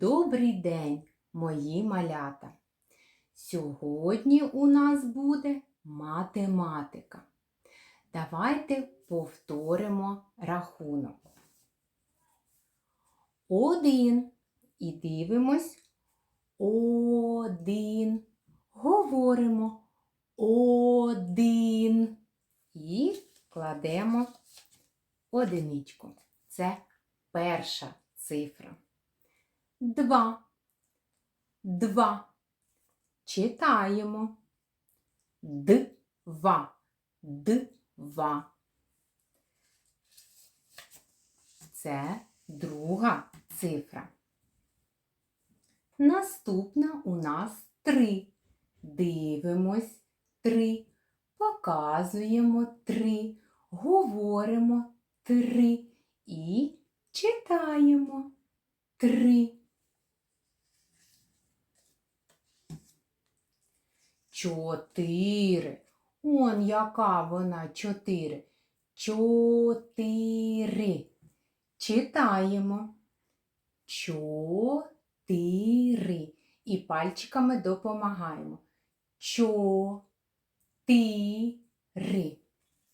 Добрий день, мої малята! Сьогодні у нас буде математика. Давайте повторимо рахунок. Один. І дивимось. Один. Говоримо один. І кладемо одиничку. Це перша цифра. Два. Два. Читаємо. Два. Два. Це друга цифра. Наступна у нас три. Дивимось три. Показуємо три. Говоримо три. І читаємо три. Чотири. Он яка вона чотири. Чотири. Читаємо. Чотири. І пальчиками допомагаємо. Чотири.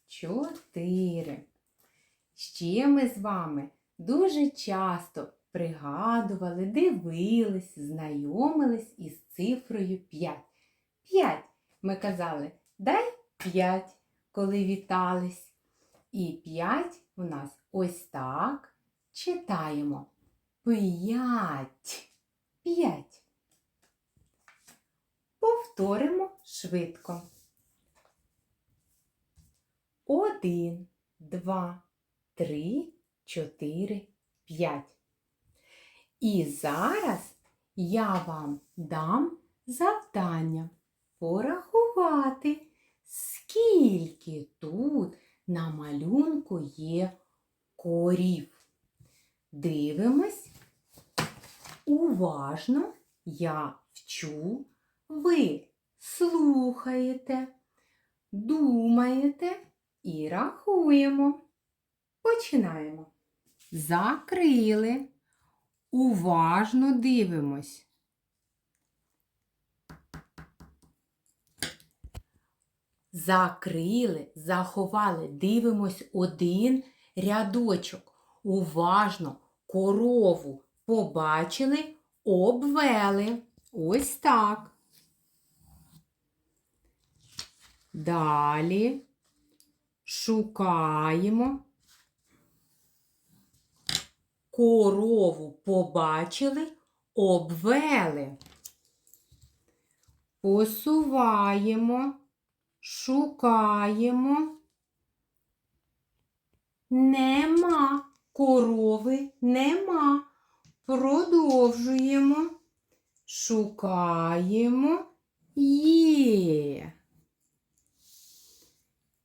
Чотири. Ще ми з вами дуже часто пригадували, дивились, знайомились із цифрою 5. 5. Ми казали, дай 5, коли вітались. І 5 у нас ось так читаємо. 5. 5. Повторимо швидко. Один, два, три, чотири, п'ять. І зараз я вам дам завдання порахувати, скільки тут на малюнку є корів. Дивимось. Уважно я вчу, ви слухаєте, думаєте і рахуємо. Починаємо. Закрили. Уважно дивимось. Закрили, заховали, дивимось один рядочок. Уважно корову побачили, обвели. Ось так. Далі шукаємо. Корову побачили, обвели. Посуваємо, шукаємо. Нема корови, нема. Продовжуємо. Шукаємо. Є.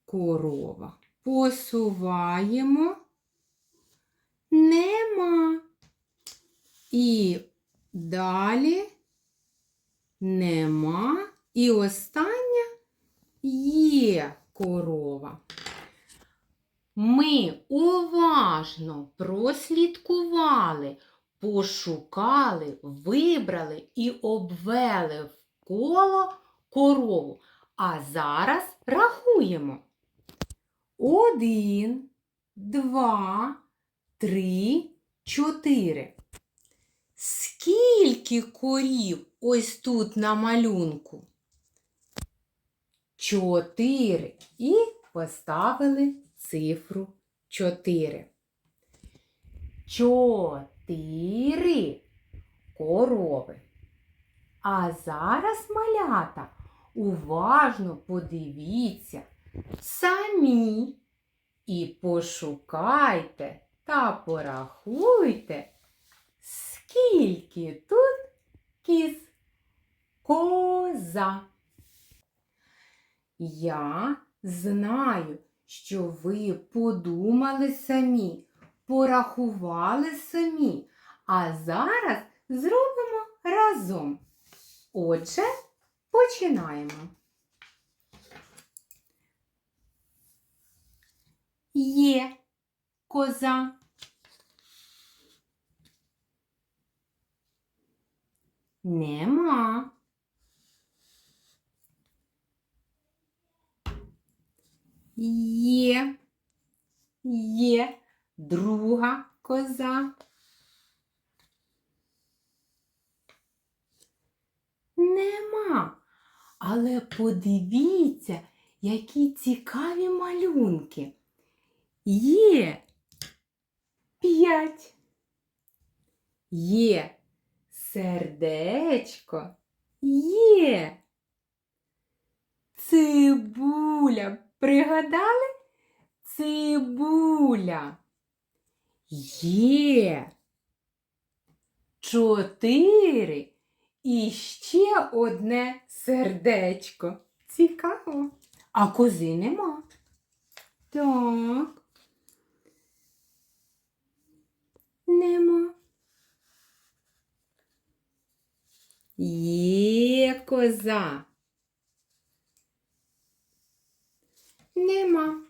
Корова. Посуваємо. Нема. І далі нема. І остання є корова. Ми уважно прослідкували, пошукали, вибрали і обвели в коло корову. А зараз рахуємо. Один, два, три, чотири. Скільки корів ось тут на малюнку? Чотири. І поставили цифру чотири. Чотири корови. А зараз, малята, уважно подивіться самі і пошукайте та порахуйте, скільки тут кіз коза. Я знаю, що ви подумали самі, порахували самі, а зараз зробимо разом. Отже, починаємо. Є коза. Нема. Є. Є друга коза. Нема. Але подивіться, які цікаві малюнки. Є п'ять. Є сердечко. Є. Цибуля. Пригадали? Цибуля. Є. Чотири. І ще одне сердечко. Цікаво. А кози нема. Так. Нема. Є коза. Нема.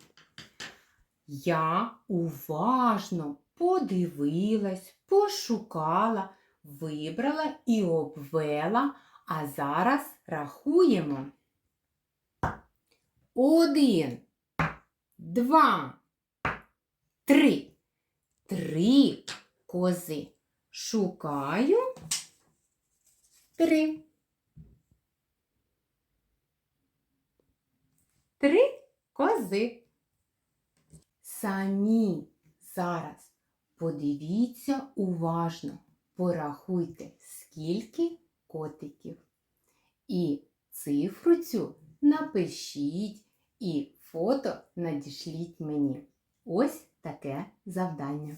Я уважно подивилась, пошукала, вибрала і обвела, а зараз рахуємо. Один, два, три. Три кози. Шукаю три. Три кози. Самі зараз подивіться уважно, порахуйте, скільки котиків. І цифру цю напишіть і фото надішліть мені. Ось таке завдання.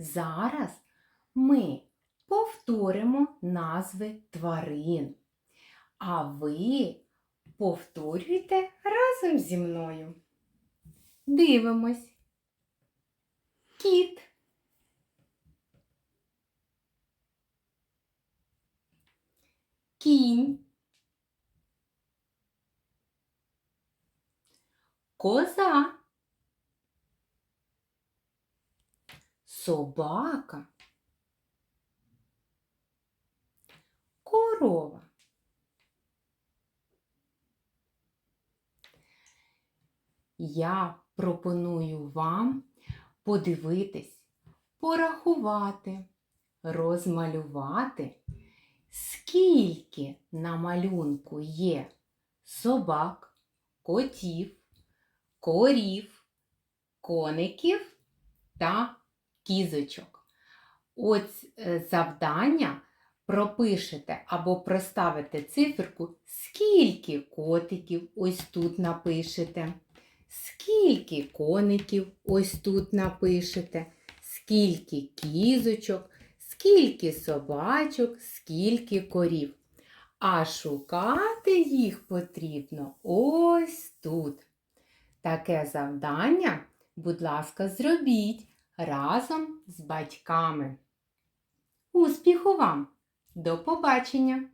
Зараз ми повторимо назви тварин, а ви повторюйте разом зі мною. Дивимось. Кіт. Кінь. Коза. Собака. Корова. Я пропоную вам подивитись, порахувати, розмалювати, скільки на малюнку є собак, котів, корів, коників та кізочок. Ось е, завдання пропишете або проставите циферку, скільки котиків ось тут напишете, скільки коників ось тут напишете, скільки кізочок, скільки собачок, скільки корів. А шукати їх потрібно ось тут. Таке завдання, будь ласка, зробіть разом з батьками. Успіху вам! До побачення!